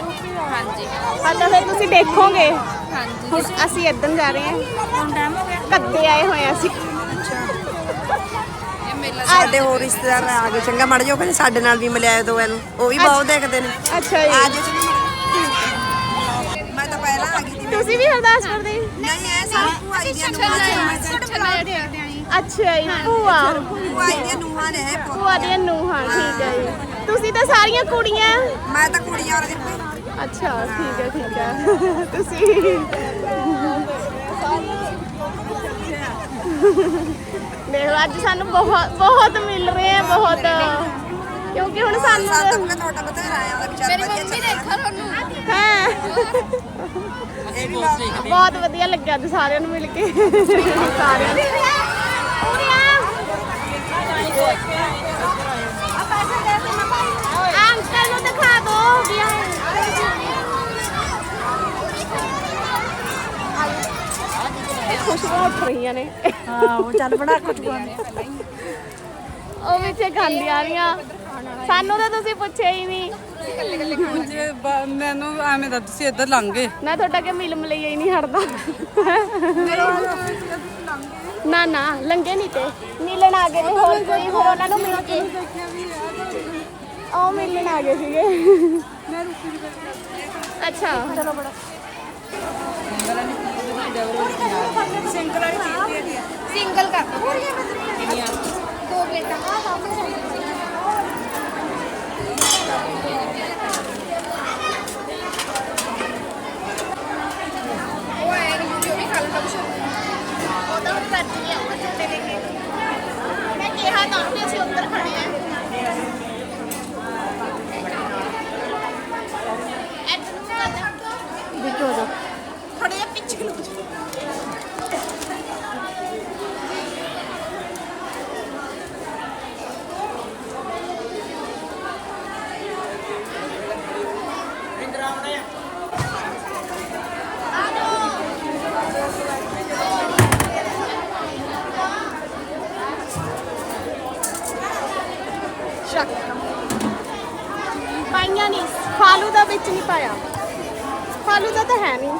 ਹਾਂਜੀ। ਅੱਛਾ ਫਿਰ ਤੁਸੀਂ ਦੇਖੋਗੇ। ਹਾਂਜੀ। ਅਸੀਂ ਇੱਧਰ ਜਾ ਰਹੇ ਹਾਂ। ਕੱਦੇ ਆਏ ਹੋਏ ਅਸੀਂ। ਸਾਡੇ ਹੋਰ ਰਿਸ਼ਤੇਦਾਰ ਆ ਗਏ। ਚੰਗਾ ਮੜ ਜਾਓ ਕਹਿੰਦੇ ਸਾਡੇ ਨਾਲ ਵੀ ਮਿਲਿਆ ਦੋ ਇਹਨੂੰ। ਉਹ ਵੀ ਬਹੁਤ ਦੇਖਦੇ ਨੇ। ਅੱਛਾ ਆ ਜੀ ਜਾਓ ਚਲੋ ਮੈਂ ਤਾਂ ਪਹਿਲਾਂ ਆ ਗਈ ਸੀ। ਤੁਸੀਂ ਵੀ ਹਰਦਾਸਪੁਰ ਦੇ ਨਹੀਂ ਇਹ ਸਾਰੀ ਭੂਆਈ ਦੀਆਂ ਨੂੰਹਾਂ ਨੇ। ਅੱਛਾ ਜੀ ਭੂਆ। ਭੂਆਈ ਦੀਆਂ ਨੂੰਹਾਂ ਨੇ ਇਹ ਪੁੱਤ। ਭੂਆ ਦੀਆਂ ਨੂੰਹਾਂ ਠੀਕ ਹੈ ਜੀ। ਤੁਸੀਂ ਤਾਂ ਸਾਰੀਆਂ ਕੁੜੀਆਂ? ਮੈਂ ਤਾਂ ਕੁੜੀਆਂ ਵਰਗੀ ਕੋਈ ਅੱਛਾ ਠੀਕ ਹੈ ਠੀਕ ਹੈ। ਤੁਸੀਂ? ਦੇਖੋ ਅੱਜ ਸਾਨੂੰ ਬਹੁਤ ਬਹੁਤ ਮਿਲ ਰਹੇ ਆ ਬਹੁਤ। ਕਿਉਂਕਿ ਹੁਣ ਸਾਨੂੰ ਸਾਨੂੰ ਤੁਹਾਡਾ ਬਥੇਰਾ ਆਇਆ ਉਹਦਾ ਵਿਚਾਰ ਮੇਰੀ ਮੰਮੀ ਦੇਖਾ ਤੁਹਾਨੂੰ। ਹਾਂ। ਬਹੁਤ ਵਧੀਆ ਲੱਗਿਆ ਅੱਜ ਸਾਰਿਆਂ ਨੂੰ ਮਿਲ ਕੇ। ਸਾਰਿਆਂ ਨੂੰ। ਅੰਕਲ ਨੂੰ ਦਿਖਾ ਦੋ ਵੀ ਇਹ ਖੁਸ਼ਬੂ ਉੱਠ ਰਹੀਆਂ ਨੇ। ਹਾਂ ਉਹ ਚੱਲ ਬਣਾ ਕੁਝ ਉਹ ਵਿੱਚ ਖਾਂਦੀਆਂ ਰਹੀਆਂ ਸਾਨੂੰ ਤਾਂ ਤੁਸੀਂ ਪੁੱਛਿਆ ਹੀ ਨਹੀਂ। ਜੇ ਬ- ਮੈਨੂੰ ਐਵੇਂ ਦਾ ਤੁਸੀਂ ਇੱਧਰ ਲੰਘ ਗਏ। ਮੈਂ ਤੁਹਾਡਾ ਕਿ ਮਿਲ ਮਲਈਆ ਹੀ ਨਹੀਂ ਹਟਦਾ। ਨਾ ਨਾ ਲੰਗੇ ਨਹੀਂ ਤੇ। ਮਿਲਣ ਆ ਗਏ ਨੇ ਹੋਰ ਕੋਈ ਹੋਰ ਉਹਨਾਂ ਨੂੰ ਮਿਲ ਕੇ। ਉਹ ਮਿਲਣ ਆ ਗਏ ਸੀਗੇ। ਅੱਛਾ ਚਲੋ ਬੜਾ ਸਿੰਗਲ ਕਰ ਦੋ ਦੋ ਪਲੇਟਾਂ ਆ ਸਾਹਮਣੇ ਉਹ ਆਇਆ ਨਹੀਂ ਜੋ ਵੀ ਖਾ ਲੈਂਦਾ ਕੁਛ ਉਹਦਾ ਹੁਣ ਭੱਜ ਗਿਆ ਉਹ ਛੋਟੇ ਦੇ ਕੇ ਮੈਂ ਕਿਹਾ ਤਾਂ ਵੀ ਅਸੀਂ ਉੱਧਰ ਖੜੇ ਆ ਇੱਧਰ ਨੂੰ ਚੱਲ ਵਿੱਚ ਹੋ ਜਾ ਖੜੇ ਆ ਪਿੱਛੇ ਨੂੰ ਸ਼ੱਕ ਪਾਈਆਂ ਨਹੀਂ ਫਾਲੂ ਦਾ ਵਿੱਚ ਨਹੀਂ ਪਾਇਆ ਫਾਲੂ ਦਾ ਤਾਂ ਹੈ ਨਹੀਂ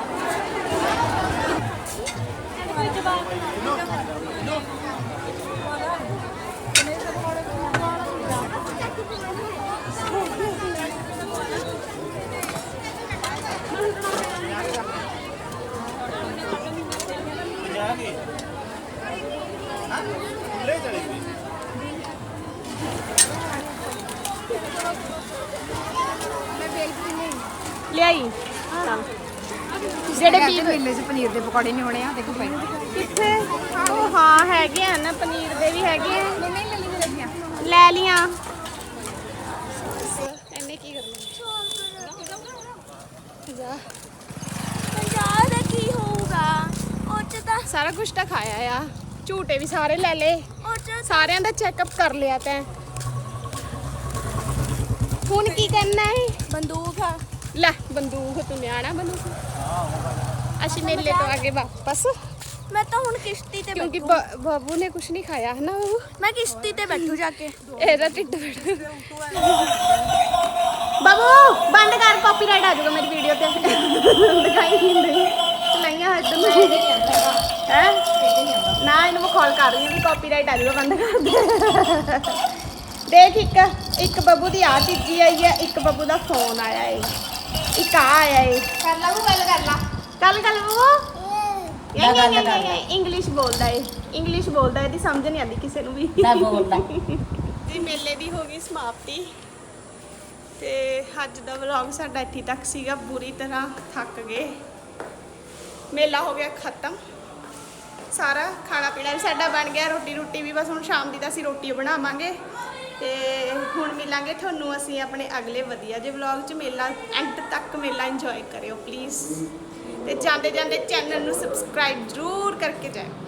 ਲਿਆਈ। ਜਿਹੜੇ ਵੀ ਮੇਲੇ 'ਚ ਪਨੀਰ ਦੇ ਪਕੌੜੇ ਨਹੀਂ ਹੋਣੇ ਆ ਦੇਖੋ ਭਾਈ ਕਿੱਥੇ? ਉਹ ਹਾਂ ਹੈਗੇ ਆ ਨਾ ਪਨੀਰ ਦੇ ਵੀ ਹੈਗੇ ਆ। ਨਹੀਂ ਨਹੀਂ ਲੈ ਲਈ ਲੈ ਲੈ ਲੀਆਂ। ਇਹਨੇ ਕੀ ਕਰਨਾ? ਜਾ ਪੰਜਾਬ ਦਾ ਕੀ ਹੋਊਗਾ? ਉਹ ਚ ਤਾਂ ਸਾਰਾ ਕੁਝ ਤਾਂ ਖਾਇਆ ਆ। ਝੂਟੇ ਵੀ ਸਾਰੇ ਲੈ ਲਏ। ਸਾਰਿਆਂ ਦਾ ਚੈੱਕਅਪ ਕਰ ਲਿਆ ਤੈਂ। ਹੁਣ ਕੀ ਕਰਨਾ ਹੈ ਬੰਦੂਕ ਆ। ਲੈ ਬੰਦੂਕ ਤੂੰ ਨਿਆਣਾ ਬੰਦੂਕ ਅਸੀਂ ਮੇਲੇ ਤੋਂ ਆਗੇ ਵਾਪਸ। ਮੈਂ ਤਾਂ ਹੁਣ ਕਿਸ਼ਤੀ ਤੇ ਕਿਉਂਕਿ ਬ- ਬਾਬੂ ਨੇ ਕੁਝ ਨਹੀਂ ਖਾਇਆ ਹੈ ਨਾ ਬਾਬੂ? ਮੈਂ ਕਿਸ਼ਤੀ ਤੇ ਬੈਠੂ ਜਾ ਕੇ। ਇਹਦਾ ਢਿੱਡ ਫੜ ਬਾਬੂ ਬੰਦ ਕਰ ਕਾਪੀਰਾਈਟ ਆ ਜਾਊਗਾ ਮੇਰੀ ਵੀਡੀਓ ਤੇ। ਦਿਖਾਈ ਨਹੀਂ ਦਿੰਦੇ। ਚਲਾਈਆਂ ਇੱਧਰ ਨੂੰ। ਹੈ? ਨਾ ਇਹਨੂੰ ਮੈਂ ਕਾਲ ਕਰ ਰਹੀ ਹਾਂ ਵੀ ਕਾਪੀਰਾਈਟ ਆ ਜਾਊਗਾ ਬੰਦ ਕਰ ਦੇ। ਦੇਖ ਇੱਕ ਇੱਕ ਬੱਬੂ ਦੀ ਆ ਤੀਜੀ ਆਈ ਹੈ ਇੱਕ ਬੱਬੂ ਦਾ ਫੋਨ ਆਇਆ ਏ। ਇੱਕ ਆ ਆਇਆ ਏ ਕਰ ਲਾ ਉਹ ਗੱਲ ਕਰ ਲਾ। ਕੱਲ ਕੱਲ ਬੱਬੂ ਇੰਗਲਿਸ਼ ਬੋਲਦਾ ਏ ਇੰਗਲਿਸ਼ ਬੋਲਦਾ ਇਹਦੀ ਸਮਝ ਨਹੀਂ ਆਉਂਦੀ ਕਿਸੇ ਨੂੰ ਵੀ। ਨਾ ਬੋਲਦਾ। ਜੀ ਮੇਲੇ ਦੀ ਹੋ ਗਈ ਸਮਾਪਤੀ। ਤੇ ਅੱਜ ਦਾ ਵਲੌਗ ਸਾਡਾ ਇੱਥੇ ਤੱਕ ਸੀਗਾ। ਬੁਰੀ ਤਰ੍ਹਾਂ ਥੱਕ ਗਏ। ਮੇਲਾ ਹੋ ਗਿਆ ਖਤਮ। ਸਾਰਾ ਖਾਣਾ ਪੀਣਾ ਵੀ ਸਾਡਾ ਬਣ ਗਿਆ। ਰੋਟੀ ਰੋਟੀ ਵੀ ਬਸ ਹੁਣ ਸ਼ਾਮ ਦੀ ਤਾਂ ਅਸੀਂ ਰੋਟੀ ਬਣਾਵਾਂਗੇ। ਤੇ ਹੁਣ ਮਿਲਾਂਗੇ ਤੁਹਾਨੂੰ, ਅਸੀਂ ਆਪਣੇ ਅਗਲੇ ਵਧੀਆ ਜਿਹੇ ਵਲੌਗ 'ਚ ਮੇਲਾ ਐਂਡ ਤੱਕ ਮੇਲਾ ਇੰਜੋਏ ਕਰਿਓ ਪਲੀਜ਼ ਤੇ ਜਾਂਦੇ ਜਾਂਦੇ ਚੈਨਲ ਨੂੰ ਸਬਸਕ੍ਰਾਈਬ ਜ਼ਰੂਰ ਕਰਕੇ ਜਾਇਓ।